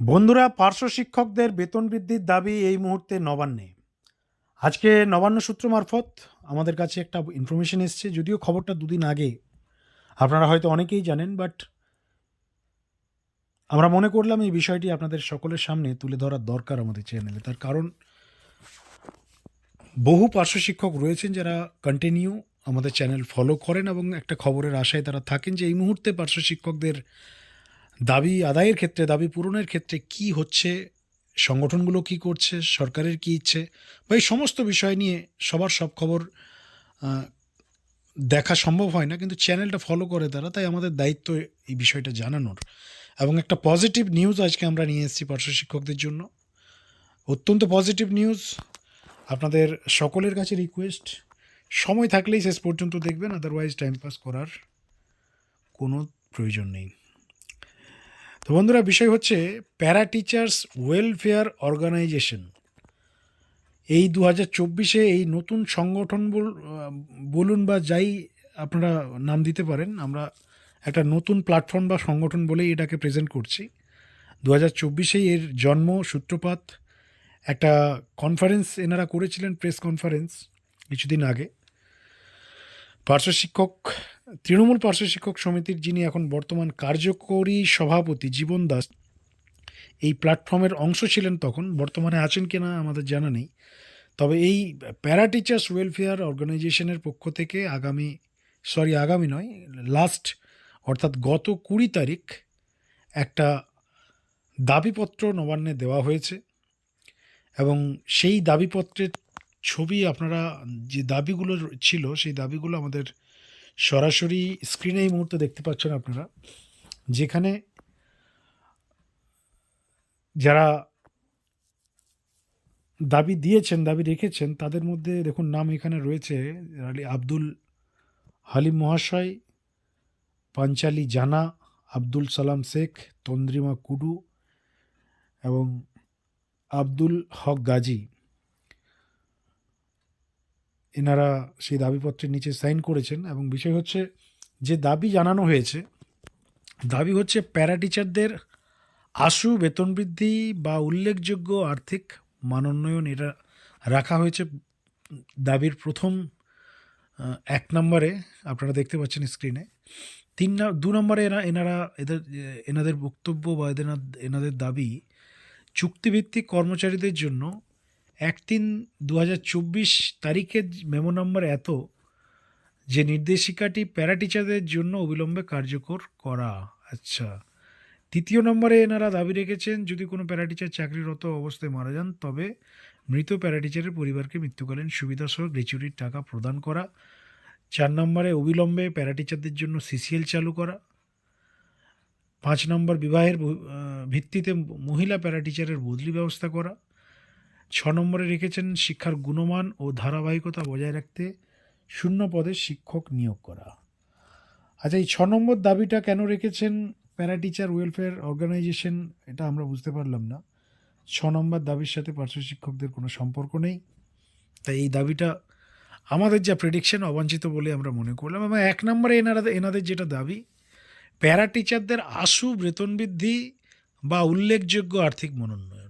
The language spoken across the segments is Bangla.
বন্ধুরা, পার্শ্ব শিক্ষকদের বেতন বৃদ্ধির দাবি এই মুহূর্তে নবান্নে। আজকে নবান্ন সূত্র মারফত আমাদের কাছে একটা ইনফরমেশন এসছে, যদিও খবরটা দুদিন আগে। আপনারা হয়তো অনেকেই জানেন বাট আমরা মনে করলাম এই বিষয়টি আপনাদের সকলের সামনে তুলে ধরার দরকার আমাদের চ্যানেলে তার কারণ, বহু পার্শ্ব শিক্ষক রয়েছেন যারা কন্টিনিউ আমাদের চ্যানেল ফলো করেন এবং একটা খবরের আশায় তারা থাকেন যে এই মুহূর্তে পার্শ্ব শিক্ষকদের দাবি আদায়ের ক্ষেত্রে, দাবি পূরণের ক্ষেত্রে কি হচ্ছে? সংগঠনগুলো কি করছে? সরকারের কি ইচ্ছে? বা এই সমস্ত বিষয় নিয়ে সবার সব খবর দেখা সম্ভব হয় না, কিন্তু চ্যানেলটা ফলো করে তারা, তাই আমাদের দায়িত্ব এই বিষয়টা জানানোর। এবং একটা পজিটিভ নিউজ আজকে আমরা নিয়ে এসেছি পার্শ্ব শিক্ষকদের জন্য। অত্যন্ত পজিটিভ নিউজ আপনাদের সকলের কাছে রিকোয়েস্ট সময় থাকলেই শেষ পর্যন্ত দেখবেন আদারওয়াইজ টাইম পাস করার কোনো প্রয়োজন নেই। তো বন্ধুরা, বিষয় হচ্ছে প্যারা টিচার্স ওয়েলফেয়ার অর্গানাইজেশন। এই দু হাজার চব্বিশে এই নতুন সংগঠন বল- বলুন বা যাই আপনারা নাম দিতে পারেন, আমরা একটা নতুন প্ল্যাটফর্ম বা সংগঠন বলেই এটাকে প্রেজেন্ট করছি। দু হাজার চব্বিশেই এর জন্ম, সূত্রপাত, একটা কনফারেন্স এনারা করেছিলেন, প্রেস কনফারেন্স, কিছুদিন আগে। পার্শ্ব শিক্ষক তৃণমূল পার্শ্ব শিক্ষক সমিতির যিনি এখন বর্তমান কার্যকরী সভাপতি জীবন দাস, এই প্ল্যাটফর্মের অংশ ছিলেন তখন, বর্তমানে আছেন কিনা আমাদের জানা নেই। তবে এই প্যারা টিচার্স ওয়েলফেয়ার অর্গানাইজেশনের পক্ষ থেকে আগামী, সরি, আগামী নয়, লাস্ট, অর্থাৎ গত কুড়ি তারিখ একটা দাবিপত্র নবান্নে দেওয়া হয়েছে এবং সেই দাবিপত্রের ছবি আপনারা যে দাবিগুলো ছিল, সেই দাবিগুলো আমাদের সরাসরি স্ক্রিনে এই মুহূর্তে দেখতে পাচ্ছেন আপনারা, যেখানে যারা দাবি দিয়েছেন, দাবি রেখেছেন, তাদের মধ্যে দেখুন নাম এখানে রয়েছে আব্দুল হালিম মহাশয়, পাঞ্চালি জানা, আব্দুল সালাম শেখ, তন্দ্রিমা কুডু এবং আব্দুল হক গাজী। এনারা সেই দাবিপত্রের নিচে সাইন করেছেন এবং বিষয় হচ্ছে যে দাবি জানানো হয়েছে, দাবি হচ্ছে প্যারা টিচারদের আশু, বেতন বৃদ্ধি বা উল্লেখযোগ্য আর্থিক মানোন্নয়ন এটা রাখা হয়েছে। দাবির প্রথম এক নম্বরে আপনারা দেখতে পাচ্ছেন স্ক্রিনে। তিন দু নম্বরে এরা, এনারা এদের, এনাদের বক্তব্য বা এদের, এনাদের দাবি চুক্তিভিত্তিক কর্মচারীদের জন্য এক তিন দু তারিখের মেমো নম্বর এত যে নির্দেশিকাটি প্যারা টিচারদের জন্য অবিলম্বে কার্যকর করা। আচ্ছা তৃতীয় নম্বরে এনারা দাবি রেখেছেন, যদি কোনো প্যারা টিচার চাকরিরত অবস্থায় মারা যান, তবে মৃত প্যারা টিচারের পরিবারকে মৃত্যুকালীন সুবিধাসহ গ্র্যাচুইটির টাকা প্রদান করা। চার নম্বরে অবিলম্বে প্যারা টিচারদের জন্য সিসিএল চালু করা। পাঁচ নম্বর বিবাহের ভিত্তিতে মহিলা প্যারা টিচারের বদলি ব্যবস্থা করা। ছ নম্বরে রেখেছেন শিক্ষার গুণমান ও ধারাবাহিকতা বজায় রাখতে শূন্য পদে শিক্ষক নিয়োগ করা। আচ্ছা এই ছ নম্বর দাবিটা কেন রেখেছেন প্যারা টিচার ওয়েলফেয়ার অর্গানাইজেশন, এটা আমরা বুঝতে পারলাম না। ছ নম্বর দাবির সাথে পার্শ্ব শিক্ষকদের কোনো সম্পর্ক নেই। তাই এই দাবিটা আমাদের যা প্রেডিকশন অবাঞ্ছিত বলে আমরা মনে করলাম। এবং এক নম্বরে এনারা, এনাদের যেটা দাবি প্যারা টিচারদের আশু, বেতন বৃদ্ধি বা উল্লেখযোগ্য আর্থিক মনোন্নয়ন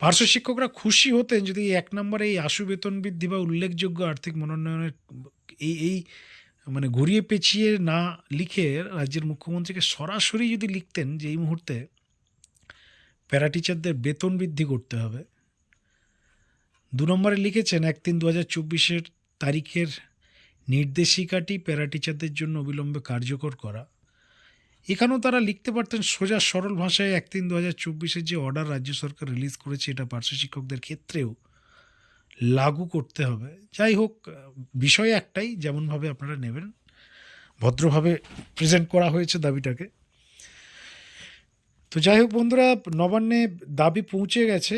পার্শ্ব শিক্ষকরা খুশি হতেন যদি এক নম্বরে এই আশু বেতন বৃদ্ধি বা উল্লেখযোগ্য আর্থিক মনোনয়নের এই এই মানে ঘুরিয়ে পেঁচিয়ে না লিখে রাজ্যের মুখ্যমন্ত্রীকে সরাসরি যদি লিখতেন যে এই মুহূর্তে প্যারা টিচারদের বেতন বৃদ্ধি করতে হবে। দু নম্বরে লিখেছেন, এক তিন দু হাজার চব্বিশের তারিখের নির্দেশিকাটি প্যারা টিচারদের জন্য অবিলম্বে কার্যকর করা। এখানেও তারা লিখতে পারতেন সোজা সরল ভাষায় এক তিন দু হাজার চব্বিশের যে অর্ডার রাজ্য সরকার রিলিজ করেছে, এটা পার্শ্ব শিক্ষকদের ক্ষেত্রেও লাগু করতে হবে। যাই হোক, বিষয় একটাই, যেমনভাবে আপনারা নেবেন, ভদ্রভাবে প্রেজেন্ট করা হয়েছে দাবিটাকে। তো যাই হোক বন্ধুরা, নবান্নে দাবি পৌঁছে গেছে।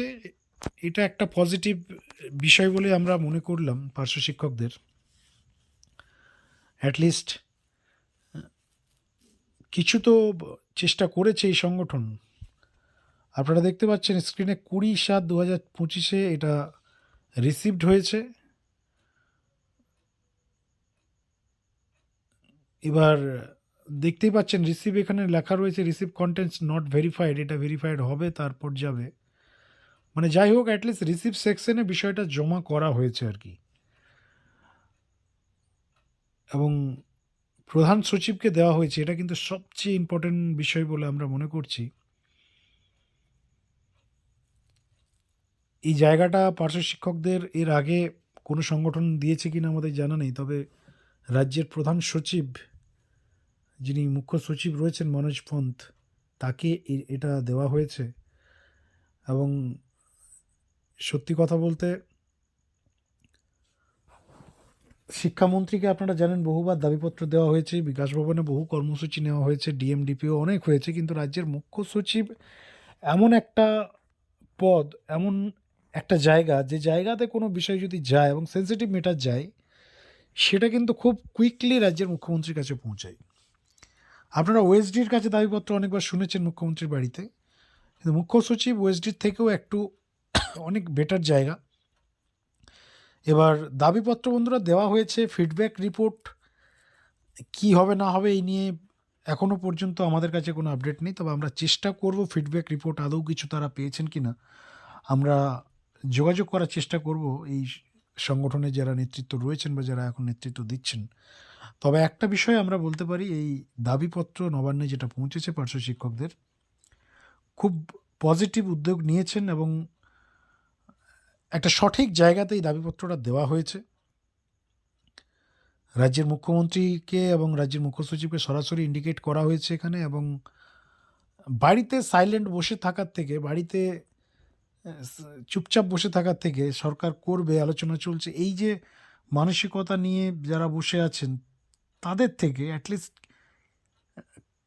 এটা একটা পজিটিভ বিষয় বলে আমরা মনে করলাম পার্শ্ব শিক্ষকদের। অ্যাটলিস্ট কিছু তো চেষ্টা করেছে এই সংগঠন। আপনারা দেখতে পাচ্ছেন স্ক্রিনে কুড়ি সাত দু হাজার পঁচিশে এটা রিসিভড হয়েছে। এবার দেখতেই পাচ্ছেন রিসিভ এখানে লেখা রয়েছে রিসিভ কন্টেন্টস নট ভেরিফাইড এটা ভেরিফাইড হবে, তারপর যাবে। মানে যাই হোক অ্যাটলিস্ট রিসিভ সেকশনে বিষয়টা জমা করা হয়েছে আর কি। এবং প্রধান সচিবকে দেওয়া হয়েছে, এটা কিন্তু সবচেয়ে ইম্পর্টেন্ট বিষয় বলে আমরা মনে করছি। এই জায়গাটা পার্শ্ব শিক্ষকদের এর আগে কোনো সংগঠন দিয়েছে কিনা আমাদের জানা নেই, তবে রাজ্যের প্রধান সচিব যিনি মুখ্য সচিব রয়েছেন মনোজ পন্থ, তাকে এটা দেওয়া হয়েছে। এবং সত্যি কথা বলতে শিক্ষামন্ত্রীকে আপনারা জানেন, বহুবার দাবিপত্র দেওয়া হয়েছে, বিকাশ ভবনে বহু কর্মসূচি নেওয়া হয়েছে, ডিএমডিপিও অনেক হয়েছে, কিন্তু রাজ্যের মুখ্য সচিব এমন একটা পদ, এমন একটা জায়গা, যে জায়গাতে কোনো বিষয় যদি যায় এবং সেন্সিটিভ মেটার যায়, সেটা কিন্তু খুব কুইকলি রাজ্যের মুখ্যমন্ত্রীর কাছে পৌঁছায়। আপনারা ওয়েসডির কাছে দাবিপত্র অনেকবার শুনেছেন মুখ্যমন্ত্রীর বাড়িতে। কিন্তু মুখ্য সচিব ওয়েসডির থেকেও একটু অনেক বেটার জায়গা। এবার দাবিপত্র বন্ধুরা দেওয়া হয়েছে ফিডব্যাক রিপোর্ট কি হবে না হবে এই নিয়ে এখনও পর্যন্ত আমাদের কাছে কোনো আপডেট নেই। তবে আমরা চেষ্টা করব ফিডব্যাক রিপোর্ট আদৌ কিছু তারা পেয়েছেন কি না আমরা যোগাযোগ করার চেষ্টা করব এই সংগঠনে যারা নেতৃত্ব রয়েছেন বা যারা এখন নেতৃত্ব দিচ্ছেন। তবে একটা বিষয় আমরা বলতে পারি, এই দাবিপত্র নবান্নে যেটা পৌঁছেছে পার্শ্ব শিক্ষকদের, খুব পজিটিভ উদ্যোগ নিয়েছেন এবং একটা সঠিক জায়গাতেই দাবিপত্রটা দেওয়া হয়েছে। রাজ্যের মুখ্যমন্ত্রীকে এবং রাজ্যের মুখ্য সচিবকে সরাসরি ইন্ডিকেট করা হয়েছে এখানে এবং বাড়িতে সাইলেন্ট বসে থাকার থেকে, বাড়িতে চুপচাপ বসে থাকার থেকে সরকার করবে, আলোচনা চলছে। এই যে মানসিকতা নিয়ে যারা বসে আছেন, তাদের থেকে অ্যাটলিস্ট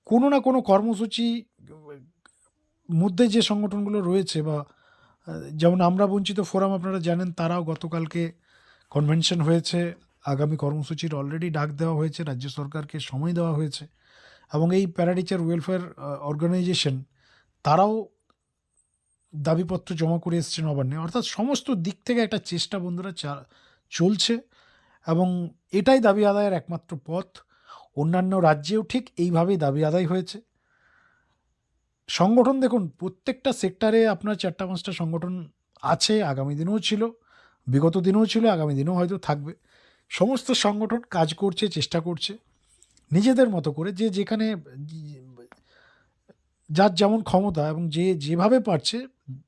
কোনো না কোনো কর্মসূচি মধ্যে যে সংগঠনগুলো রয়েছে বা যেমন আমরা বঞ্চিত ফোরাম আপনারা জানেন, তারাও গতকালকে কনভেনশন হয়েছে, আগামী কর্মসূচির অলরেডি ডাক দেওয়া হয়েছে, রাজ্য সরকারকে সময় দেওয়া হয়েছে এবং এই প্যারাটিচার ওয়েলফেয়ার অর্গানাইজেশন তারাও দাবিপত্র জমা করে এসছে নবান্নে। অর্থাৎ সমস্ত দিক থেকে একটা চেষ্টা বন্ধুরা চলছে এবং এটাই দাবি আদায়ের একমাত্র পথ। অন্যান্য রাজ্যেও ঠিক এইভাবেই দাবি আদায় হয়েছে। সংগঠন দেখুন, প্রত্যেকটা সেক্টরে আপনার চারটা, পাঁচটা সংগঠন আছে, আগামী দিনেও ছিল, বিগত দিনেও ছিল, আগামী দিনেও হয়তো থাকবে। সমস্ত সংগঠন কাজ করছে, চেষ্টা করছে, নিজেদের মতো করে যে যেখানে যার যেমন ক্ষমতা এবং যে যেভাবে পারছে,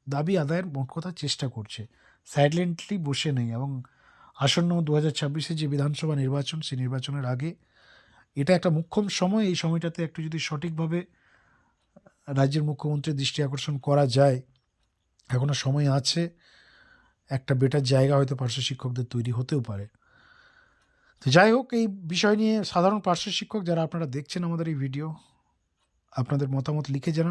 দাবি আদায়ের মোট কথা চেষ্টা করছে। সাইলেন্টলি বসে নেই এবং আসন্ন দু হাজার ছাব্বিশে যে বিধানসভা নির্বাচন সেই নির্বাচনের আগে এটা একটা মুখ্যম সময়, এই সময়টাতে একটু যদি সঠিকভাবে রাজ্যের মুখ্যমন্ত্রীর দৃষ্টি আকর্ষণ করা যায় এখনও সময় আছে, একটা বেটার জায়গা হয়তো পার্শ্ব শিক্ষকদের তৈরি হতেও পারে। তো যাই হোক, এই বিষয় নিয়ে সাধারণ পার্শ্ব শিক্ষক যারা আপনারা দেখছেন আমাদের এই ভিডিও আপনাদের মতামত লিখে জানান।